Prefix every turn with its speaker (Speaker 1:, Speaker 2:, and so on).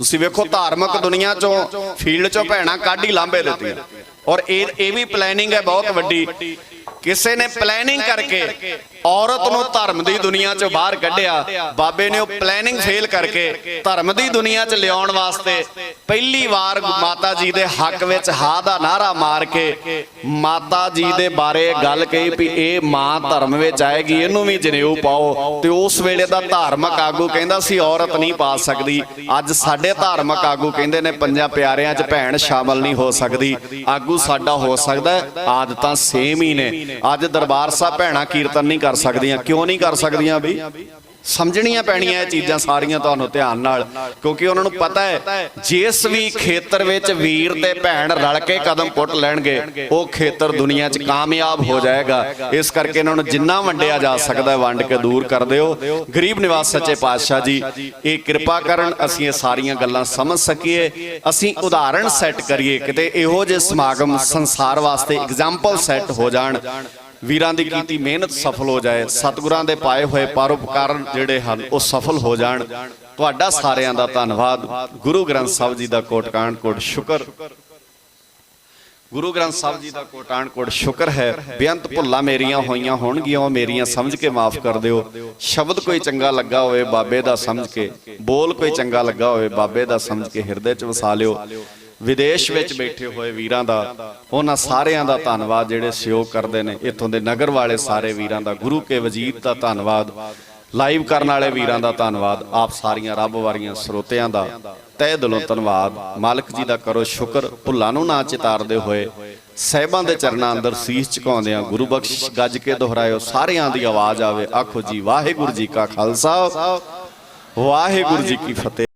Speaker 1: ਤੁਸੀਂ ਵੇਖੋ ਧਾਰਮਿਕ ਦੁਨੀਆ ਚੋਂ ਫੀਲਡ ਚੋਂ ਭੈਣਾਂ ਕੱਢ ਹੀ ਲਾਂਬੇ ਦਿੱਤੀਆਂ। ਔਰ ਇਹ ਇਹ ਵੀ ਪਲੈਨਿੰਗ ਹੈ ਬਹੁਤ ਵੱਡੀ। ਕਿਸੇ ਨੇ ਪਲੈਨਿੰਗ ਕਰਕੇ ਔਰਤ ਨੂੰ ਧਰਮ ਦੀ ਦੁਨੀਆ ਚੋਂ ਬਾਹਰ ਕੱਢਿਆ। ਬਾਬੇ ਨੇ ਉਹ ਪਲੈਨਿੰਗ ਫੇਲ ਕਰਕੇ ਧਰਮ ਦੀ ਦੁਨੀਆ 'ਚ ਲਿਆਉਣ ਵਾਸਤੇ ਪਹਿਲੀ ਵਾਰ ਮਾਤਾ ਜੀ ਦੇ ਹੱਕ ਵਿੱਚ ਹਾ ਦਾ ਨਾਰਾ ਮਾਰ ਕੇ ਮਾਤਾ ਜੀ ਦੇ ਬਾਰੇ ਗੱਲ ਕਹੀ ਵੀ ਇਹ ਮਾਂ ਧਰਮ ਵਿੱਚ ਆਏਗੀ ਇਹਨੂੰ ਵੀ ਜਨੇਊ ਪਾਓ। ਤੇ ਉਸ ਵੇਲੇ ਦਾ ਧਾਰਮਿਕ ਆਗੂ ਕਹਿੰਦਾ ਸੀ ਔਰਤ ਨਹੀਂ ਪਾ ਸਕਦੀ। ਅੱਜ ਸਾਡੇ ਧਾਰਮਿਕ ਆਗੂ ਕਹਿੰਦੇ ਨੇ ਪੰਜਾਂ ਪਿਆਰਿਆਂ 'ਚ ਭੈਣ ਸ਼ਾਮਲ ਨਹੀਂ ਹੋ ਸਕਦੀ। ਆਗੂ ਸਾਡਾ ਹੋ ਸਕਦਾ ਆਦਤਾਂ ਸੇਮ ਹੀ ਨੇ। ਅੱਜ ਦਰਬਾਰ ਸਾਹਿਬ ਭੈਣਾਂ ਕੀਰਤਨ ਨਹੀਂ ਕਰ ਸਕਦੀਆਂ, ਕਿਉਂ ਨਹੀਂ ਕਰ ਸਕਦੀਆਂ ਵੀ? ਸਮਝਣੀਆਂ ਪੈਣੀਆਂ ਇਹ ਚੀਜ਼ਾਂ ਸਾਰੀਆਂ ਤੁਹਾਨੂੰ ਧਿਆਨ ਨਾਲ, ਕਿਉਂਕਿ ਉਹਨਾਂ ਨੂੰ ਪਤਾ ਹੈ, ਜਿਸ ਵੀ ਖੇਤਰ ਵਿੱਚ ਵੀਰ ਤੇ ਭੈਣ ਰਲ ਕੇ ਕਦਮ ਪੁੱਟ ਲੈਣਗੇ, ਉਹ ਖੇਤਰ ਦੁਨੀਆ 'ਚ ਕਾਮਯਾਬ ਹੋ ਜਾਏਗਾ। ਇਸ ਕਰਕੇ ਇਹਨਾਂ ਨੂੰ ਜਿੰਨਾ ਵੰਡਿਆ ਜਾ ਸਕਦਾ ਵੰਡ ਕੇ ਦੂਰ ਕਰ ਦਿਓ। ਗਰੀਬ ਨਿਵਾਸ ਸੱਚੇ ਪਾਤਸ਼ਾਹ ਜੀ, ਇਹ ਕਿਰਪਾ ਕਰਨ ਅਸੀਂ ਇਹ ਸਾਰੀਆਂ ਗੱਲਾਂ ਸਮਝ ਸਕੀਏ। ਅਸੀਂ ਉਦਾਹਰਣ ਸੈੱਟ ਕਰੀਏ, ਕਿਤੇ ਇਹੋ ਜਿਹੇ ਸਮਾਗਮ ਸੰਸਾਰ ਵਾਸਤੇ ਐਗਜ਼ਾਮਪਲ ਸੈੱਟ ਹੋ ਜਾਣ। ਵੀਰਾਂ ਦੀ ਕੀਤੀ ਮਿਹਨਤ ਸਫਲ ਹੋ ਜਾਏ, ਸਤਿਗੁਰਾਂ ਦੇ ਪਾਏ ਹੋਏ ਪਰਉਪਕਾਰ ਜਿਹੜੇ ਹਨ, ਉਹ ਸਫਲ ਹੋ ਜਾਣ। ਤੁਹਾਡਾ ਸਾਰਿਆਂ ਦਾ ਧੰਨਵਾਦ। ਗੁਰੂ ਗ੍ਰੰਥ ਸਾਹਿਬ ਜੀ ਦਾ ਕੋਟਕਾਣ ਕੋਟ ਸ਼ੁਕਰ। ਗੁਰੂ ਗ੍ਰੰਥ ਸਾਹਿਬ ਜੀ ਦਾ ਕੋਟਾਨ ਕੋਟ ਸ਼ੁਕਰ ਹੈ। ਬੇਅੰਤ ਭੁੱਲਾਂ ਮੇਰੀਆਂ ਹੋਈਆਂ ਹੋਣਗੀਆਂ, ਉਹ ਮੇਰੀਆਂ ਸਮਝ ਕੇ ਮਾਫ ਕਰ ਦਿਓ। ਸ਼ਬਦ ਕੋਈ ਚੰਗਾ ਲੱਗਾ ਹੋਵੇ, ਬਾਬੇ ਦਾ ਸਮਝ ਕੇ, ਬੋਲ ਕੋਈ ਚੰਗਾ ਲੱਗਾ ਹੋਵੇ, ਬਾਬੇ ਦਾ ਸਮਝ ਕੇ ਹਿਰਦੇ 'ਚ ਵਸਾ ਲਿਓ। ਵਿਦੇਸ਼ ਵਿੱਚ ਬੈਠੇ ਹੋਏ ਵੀਰਾਂ ਦਾ, ਉਹਨਾਂ ਸਾਰਿਆਂ ਦਾ ਧੰਨਵਾਦ ਜਿਹੜੇ ਸਹਿਯੋਗ ਕਰਦੇ ਨੇ। ਇੱਥੋਂ ਦੇ ਨਗਰ ਵਾਲੇ ਸਾਰੇ ਵੀਰਾਂ ਦਾ, ਗੁਰੂ ਕੇ ਵਜ਼ੀਰ ਦਾ ਧੰਨਵਾਦ, ਲਾਈਵ ਕਰਨ ਵਾਲੇ ਵੀਰਾਂ ਦਾ ਧੰਨਵਾਦ, ਆਪ ਸਾਰੀਆਂ ਰੱਬ ਵਾਰੀਆਂ ਸਰੋਤਿਆਂ ਦਾ। ਤਹਿ ਦਿਲੋਂ ਧੰਨਵਾਦ। ਮਾਲਕ ਜੀ ਦਾ ਕਰੋ ਸ਼ੁਕਰ। ਭੁੱਲਾਂ ਨੂੰ ਨਾ ਚਿਤਾਰਦੇ ਹੋਏ ਸਹਿਬਾਂ ਦੇ ਚਰਨਾਂ ਅੰਦਰ ਸੀਸ ਝੁਕਾਉਂਦਿਆਂ ਗੁਰੂ ਬਖਸ਼ ਗੱਜ ਕੇ ਦੁਹਰਾਇਓ, ਸਾਰਿਆਂ ਦੀ ਆਵਾਜ਼ ਆਵੇ। ਆਖੋ ਜੀ, ਵਾਹਿਗੁਰੂ ਜੀ ਕਾ ਖਾਲਸਾ। ਵਾਹਿਗੁਰੂ ਜੀ ਕੀ ਫਤਿਹ।